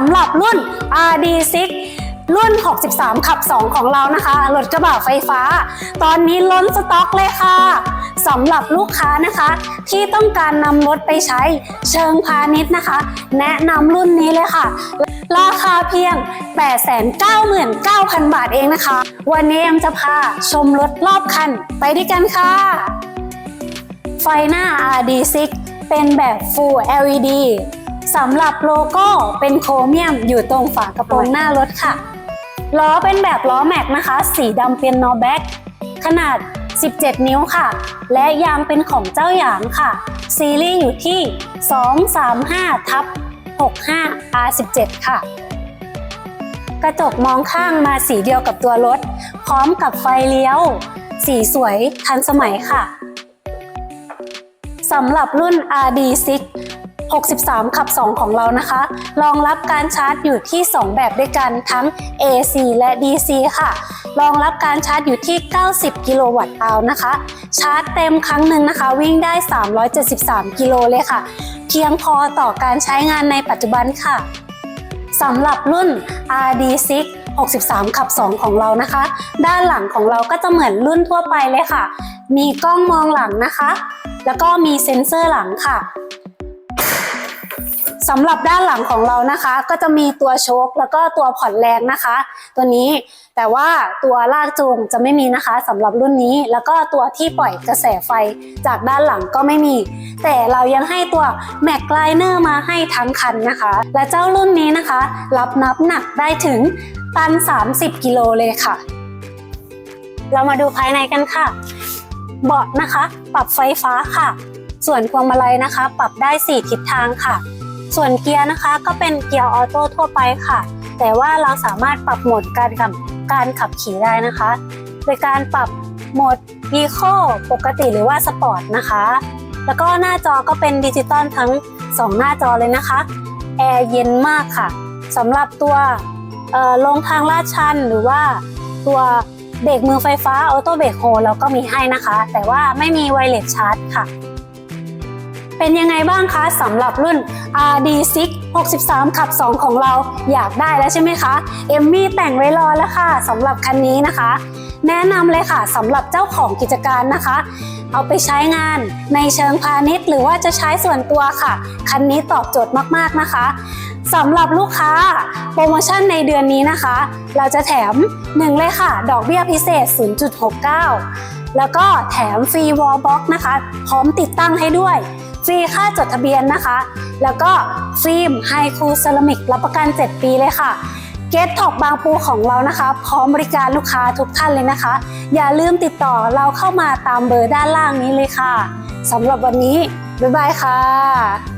สำหรับรุ่น RD6 รุ่น 63 ขับ 2 ของเรานะคะ รถกระบะไฟฟ้า ตอนนี้ล้นสต็อกเลยค่ะสำหรับลูกค้านะคะ ที่ต้องการนำรถไปใช้เชิงพาณิชย์นะคะ แนะนำรุ่นนี้เลยค่ะ ราคาเพียง 899,000 บาทเองนะคะ วันนี้เอ็มจะพาชมรถรอบคัน ไปด้วยกันค่ะ ไฟหน้า RD6 เป็นแบบ Full LED สำหรับโลโก้เป็นโครเมียมอยู่ตรงฝากระโปรงหน้ารถค่ะ ล้อเป็นแบบล้อแม็กนะคะ สีดำเป็นนอแบ็กขนาด 17 นิ้วค่ะ และยางเป็นของเจ้าหยางค่ะ ซีรีส์อยู่ที่ 235ทับ65 R17 ค่ะ กระจกมองข้างมาสีเดียวกับตัวรถ พร้อมกับไฟเลี้ยว สีสวยทันสมัยค่ะสำหรับรุ่น RD6 63 ขับ 2 ของเรานะคะ รองรับการชาร์จอยู่ที่ 2 แบบด้วยกันทั้ง AC และ DC ค่ะ รองรับการชาร์จอยู่ที่ 90 กิโลวัตต์เอานะคะ ชาร์จเต็มครั้งหนึ่งนะคะ วิ่งได้ 373 กิโลเลยค่ะ เพียงพอต่อการใช้งานในปัจจุบันค่ะสำหรับรุ่น RD6 63 ขับ 2 ของเรานะคะ ด้านหลังของเราก็จะเหมือนรุ่นทั่วไปเลยค่ะ มีกล้องมองหลังนะคะ แล้วก็มีเซ็นเซอร์หลังค่ะ สำหรับด้านหลังของเรานะคะ ก็จะมีตัวโชคแล้วก็ตัวผ่อนแรงนะคะ ตัวนี้แต่ว่าตัวลากจูงจะไม่มีนะคะสำหรับรุ่นนี้ แล้วก็ตัวที่ปล่อยกระแสไฟจากด้านหลังก็ไม่มี แต่เรายังให้ตัวแม็กไลเนอร์มาให้ทั้งคันนะคะ และเจ้ารุ่นนี้นะคะ รับนับหนักได้ถึงตัน 30 กิโลเลยค่ะ เรามาดูภายในกันค่ะ เบาะนะคะ ปรับไฟฟ้าค่ะ ส่วนพวงมาลัยนะคะ ปรับได้ 4 ทิศทางค่ะ ส่วนเกียร์นะคะก็เป็นเกียร์ออโต้ทั่วไปค่ะ แต่ว่าเราสามารถปรับโหมดการขับการขับขี่ได้นะคะ โดยการปรับโหมด e c o ปกติหรือว่าสปอร์ตนะคะ แล้วก็หน้าจอก็เป็นดิจิตอลทั้ง 2 หน้าจอเลยนะคะ แอร์เย็นมากค่ะสำหรับตัวลงทางลาดชันหรือว่าตัวเบรกมือไฟฟ้าออโต้เบรกโฮเราก็มีให้นะคะ แต่ว่าไม่มีไวเลสชาร์จค่ะ เป็นยังไงบ้างคะสำหรับรุ่น RD6 63 ขับ 2 ของเราอยากได้แล้วใช่ไหมคะเอมมี่แต่งไว้รอแล้วค่ะสำหรับคันนี้นะคะ แนะนำเลยค่ะสำหรับเจ้าของกิจการนะคะ เอาไปใช้งานในเชิงพาณิชย์ หรือว่าจะใช้ส่วนตัวค่ะ คันนี้ตอบโจทย์มากๆนะคะสำหรับลูกค้าโปรโมชั่นในเดือนนี้นะคะ เราจะแถม 1 เลยค่ะ ดอกเบี้ยพิเศษ 0.69 แล้วก็แถมฟรีวอลบ็อกนะคะ พร้อมติดตั้งให้ด้วย รีค่าจดทะเบียนนะคะ แล้วก็ฟิล์มไฮคูเซรามิกรับประกัน 7 ปีเลยค่ะเกสท็อกบางปูของเรานะคะ พร้อมบริการลูกค้าทุกท่านเลยนะคะ อย่าลืมติดต่อเราเข้ามาตามเบอร์ด้านล่างนี้เลยค่ะสำหรับวันนี้ บ๊ายบายค่ะ